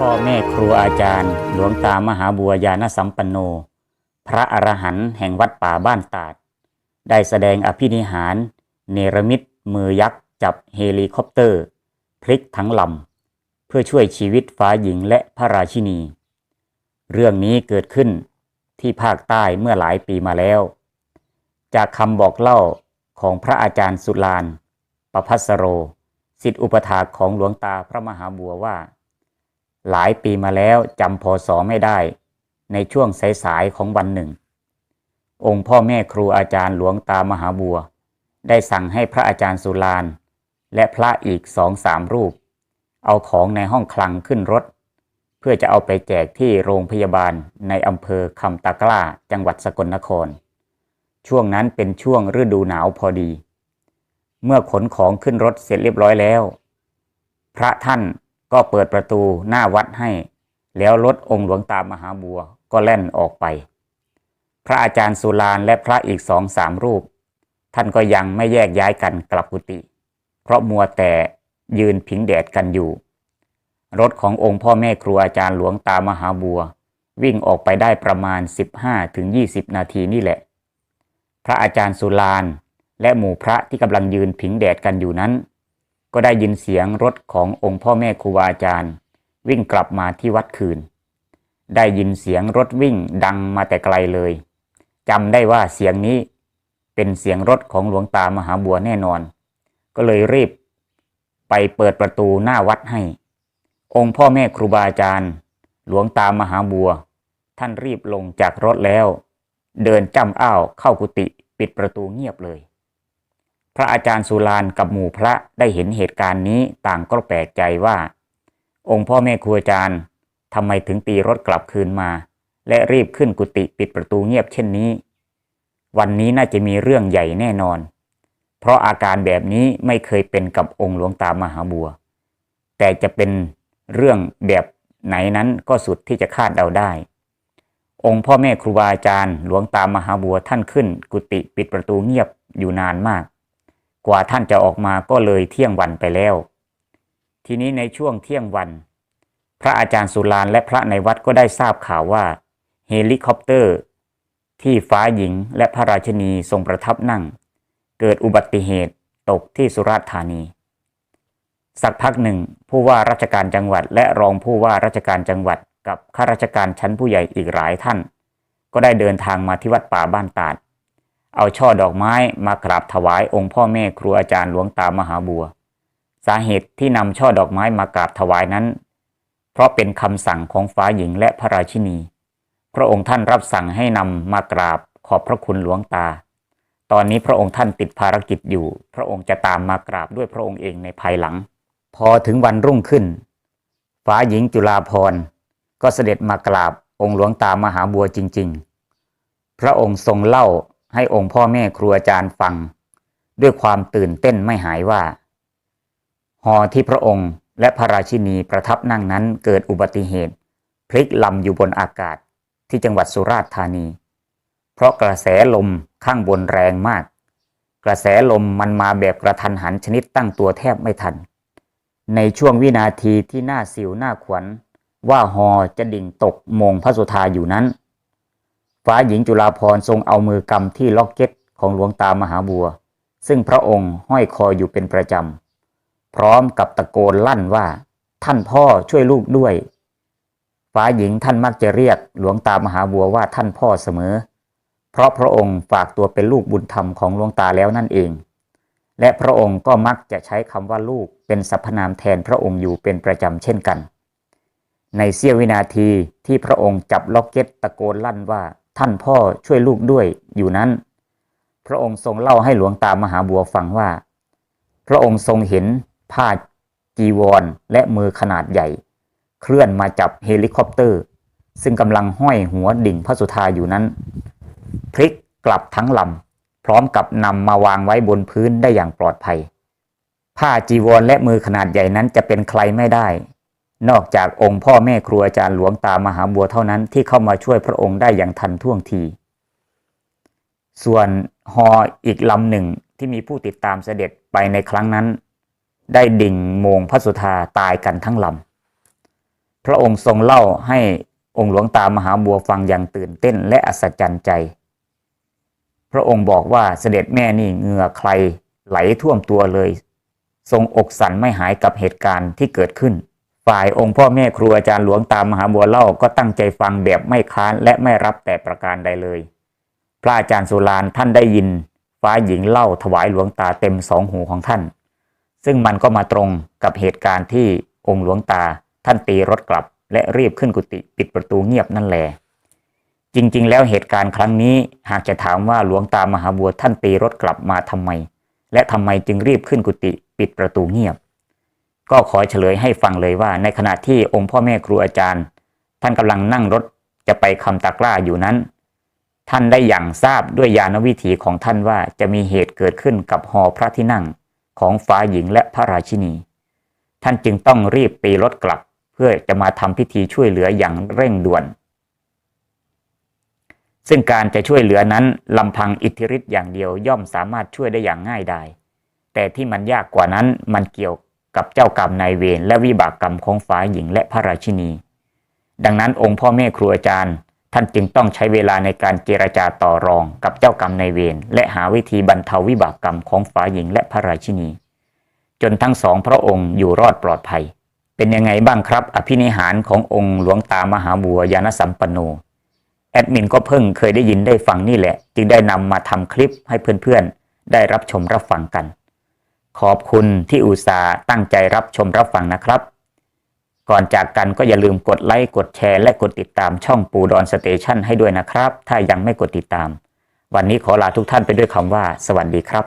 พ่อแม่ครูอาจารย์ หลวงตามหาบัวยานสัมปันโน พระอรหันต์แห่งวัดป่าบ้านตาด ได้แสดงอภินิหาร เนรมิตมือยักษ์ จับเฮลิคอปเตอร์ พลิกทั้งลำ เพื่อช่วยชีวิตฟ้าหญิงและพระราชินี เรื่องนี้เกิดขึ้นที่ภาคใต้เมื่อหลายปีมาแล้ว จากคำบอกเล่าของพระอาจารย์สุลานประพัสโร สิทธิอุปถากของหลวงตาพระมหาบัวว่า หลายปีมาแล้วจำพศไม่ได้ ในช่วงสายๆของวันหนึ่ง องค์พ่อแม่ครูอาจารย์หลวงตามหาบัว ได้สั่งให้พระอาจารย์สุลานและพระอีกสองสามรูป เอาของในห้องคลังขึ้นรถ เพื่อจะเอาไปแจกที่โรงพยาบาลในอำเภอคำตากล้าจังหวัดสกลนคร ช่วงนั้นเป็นช่วงฤดูหนาวพอดี เมื่อขนของขึ้นรถเสร็จเรียบร้อยแล้ว พระท่าน ก็เปิดประตูหน้าวัดให้ แล้วรถองค์หลวงตามหาบัวก็แล่นออกไป พระอาจารย์สุลานและพระอีกสองสามรูป ท่านก็ยังไม่แยกย้ายกันกลับกุฏิเพราะมัวแต่ยืนผิงแดดกันอยู่ รถขององค์พ่อแม่ครูอาจารย์หลวงตามหาบัว วิ่งออกไปได้ประมาณ 15-20 นาทีนี่แหละ พระอาจารย์สุลานและหมู่พระที่กำลังยืนผิงแดดกันอยู่นั้น ก็ได้ยินเสียงรถขององค์พ่อแม่ครูบาอาจารย์ วิ่งกลับมาที่วัดคืน ได้ยินเสียงรถวิ่งดังมาแต่ไกลเลยจำได้ว่าเสียงนี้เป็นเสียงรถของหลวงตามหาบัวแน่นอน ก็เลยรีบ ไปเปิดประตูหน้าวัดให้ องค์พ่อแม่ครูบาอาจารย์ หลวงตามหาบัว ท่านรีบลงจากรถแล้ว เดินจ้ำอ้าวเข้ากุฏิปิดประตูเงียบเลย พระอาจารย์สุรานกับหมู่พระได้เห็นเหตุการณ์นี้ต่างก็แปลกใจว่า องค์พ่อแม่ครูอาจารย์ทำไมถึงตีรถกลับคืนมา และรีบขึ้นกุฏิปิดประตูเงียบเช่นนี้ วันนี้น่าจะมีเรื่องใหญ่แน่นอน เพราะอาการแบบนี้ไม่เคยเป็นกับองค์หลวงตามหาบัว แต่จะเป็นเรื่องแบบไหนนั้นก็สุดที่จะคาดเดาได้ องค์พ่อแม่ครูบาอาจารย์หลวงตามหาบัวท่านขึ้น กุฏิปิดประตูเงียบอยู่นานมาก กว่าท่านจะออกมาก็เลยเที่ยงวันไปแล้ว ทีนี้ในช่วงเที่ยงวัน พระอาจารย์สุรานและพระในวัดก็ได้ทราบข่าวว่า เฮลิคอปเตอร์ ที่ฟ้าหญิงและพระราชนีทรงประทับนั่ง เกิดอุบัติเหตุตกที่สุราษฎร์ธานี สักพักหนึ่งผู้ว่าราชการจังหวัดและรองผู้ว่าราชการจังหวัดกับข้าราชการชั้นผู้ใหญ่อีกหลายท่าน ก็ได้เดินทางมาที่วัดป่าบ้านตาด เอาช่อดอกไม้มากราบถวายองค์พ่อแม่ครูอาจารย์หลวงตามหาบัว สาเหตุที่นำช่อดอกไม้มากราบถวายนั้น เพราะเป็นคำสั่งของฟ้าหญิงและพระราชินี พระองค์ท่านรับสั่งให้นำมากราบขอบพระคุณหลวงตา ตอนนี้พระองค์ท่านติดภารกิจอยู่ พระองค์จะตามมากราบด้วยพระองค์เองในภายหลัง พอถึงวันรุ่งขึ้น ฟ้าหญิงจุฬาภรก็เสด็จมากราบองค์หลวงตามหาบัวจริง ๆ พระองค์ทรงเล่า ให้องค์พ่อแม่ครูอาจารย์ฟัง ด้วยความตื่นเต้นไม่หายว่า หอที่พระองค์และพระราชินีประทับนั่งนั้นเกิดอุบัติเหตุ พลิกลำอยู่บนอากาศที่จังหวัดสุราษฎร์ธานี เพราะกระแสลมข้างบนแรงมาก กระแสลมมันมาแบบกระทันหันชนิดตั้งตัวแทบไม่ทัน ในช่วงวินาทีที่หน้าสิวหน้าขวัญ ว่าฮอจะดิ่งตกมงพระสุธาอยู่นั้น ฟ้าหญิงจุฬาภรณ์ทรงเอามือกำที่ล็อกเก็ตของหลวงตามหาบัว ซึ่งพระองค์ห้อยคออยู่เป็นประจำ พร้อมกับตะโกนลั่นว่า ท่านพ่อช่วยลูกด้วย ฟ้าหญิงท่านมักจะเรียกหลวงตามหาบัวว่าท่านพ่อเสมอ เพราะพระองค์ฝากตัวเป็นลูกบุญธรรมของหลวงตาแล้วนั่นเอง และพระองค์ก็มักจะใช้คำว่าลูกเป็นสรรพนามแทนพระองค์อยู่เป็นประจำเช่นกัน ในเสี้ยววินาทีที่พระองค์จับล็อกเก็ตตะโกนลั่นว่า ท่านพ่อช่วยลูกด้วยอยู่นั้น พระองค์ทรงเล่าให้หลวงตามหาบัวฟังว่า พระองค์ทรงเห็นผ้าจีวรและมือขนาดใหญ่ เคลื่อนมาจับเฮลิคอปเตอร์ ซึ่งกำลังห้อยหัวดิ่งพระสุธาอยู่นั้น พลิกกลับทั้งลำพร้อมกับนำมาวางไว้บนพื้นได้อย่างปลอดภัย ผ้าจีวรและมือขนาดใหญ่นั้นจะเป็นใครไม่ได้ นอกจากองค์พ่อแม่ครูอาจารย์หลวงตามหาบัวเท่านั้นที่เข้ามาช่วยพระองค์ได้อย่างทันท่วงที ส่วนฮออีกลำหนึ่งที่มีผู้ติดตามเสด็จไปในครั้งนั้น ได้ดิ่งโมงพระสุธาตายกันทั้งลำ พระองค์ทรงเล่าให้องค์หลวงตามหาบัวฟังอย่างตื่นเต้นและอัศจรรย์ใจ พระองค์บอกว่าเสด็จแม่นี่เหงื่อใครไหลท่วมตัวเลย ทรงอกสั่นไม่หายกับเหตุการณ์ที่เกิดขึ้น ฝ่ายองค์พ่อแม่ครูอาจารย์หลวงตามหาบัวเล่าก็ตั้งใจฟังแบบไม่ค้านและไม่รับแต่ประการใดเลย พระอาจารย์สุรานท่านได้ยิน ฟ้าหญิงเล่าถวายหลวงตาเต็มสองหูของท่าน ซึ่งมันก็มาตรงกับเหตุการณ์ที่องค์หลวงตา ท่านตีรถกลับ และรีบขึ้นกุฏิปิดประตูเงียบนั่นแหละจริง ๆ แล้วเหตุการณ์ครั้งนี้หากจะถามว่าหลวงตามหาบัวท่านตีรถกลับมาทำไม และทำไมจึงรีบขึ้นกุฏิปิดประตูเงียบ ก็ขอเฉลยให้ฟังเลยว่า ในขณะที่องค์พ่อแม่ครูอาจารย์ ท่านกำลังนั่งรถจะไปคำตากล้าอยู่นั้น ท่านได้อย่างทราบด้วยญาณวิถีของท่านว่าจะมีเหตุเกิดขึ้นกับหอพระที่นั่งของฟ้าหญิงและพระราชินี ท่านจึงต้องรีบตีรถกลับ เพื่อจะมาทำพิธีช่วยเหลืออย่างเร่งด่วน ซึ่งการจะช่วยเหลือนั้นลำพังอิทธิฤทธิ์อย่างเดียวย่อมสามารถช่วยได้อย่างง่ายดายแต่ที่มันยากกว่านั้นมันเกี่ยว กับเจ้ากรรมนายเวรและวิบากกรรมของฝ่ายหญิงและพระราชินี ดังนั้นองค์พ่อแม่ครูอาจารย์ ท่านจึงต้องใช้เวลาในการเจรจาต่อรองกับเจ้ากรรมนายเวรและหาวิธีบรรเทาวิบากกรรมของฝ่ายหญิงและพระราชินี จนทั้งสองพระองค์อยู่รอดปลอดภัย เป็นยังไงบ้างครับ อภินิหารขององค์หลวงตามหาบัวยานสัมปันโนแอดมินก็เพิ่งเคยได้ยินได้ฟังนี่แหละ จึงได้นำมาทำคลิปให้เพื่อนๆ ได้รับชมรับฟังกัน ขอบคุณที่อุตส่าห์ตั้งใจรับชมรับฟังนะครับ ก่อนจากกันก็อย่าลืมกดไลค์กดแชร์และกดติดตามช่องปูดอนสเตชันให้ด้วยนะครับ ถ้ายังไม่กดติดตาม วันนี้ขอลาทุกท่านไปด้วยคำว่า สวัสดีครับ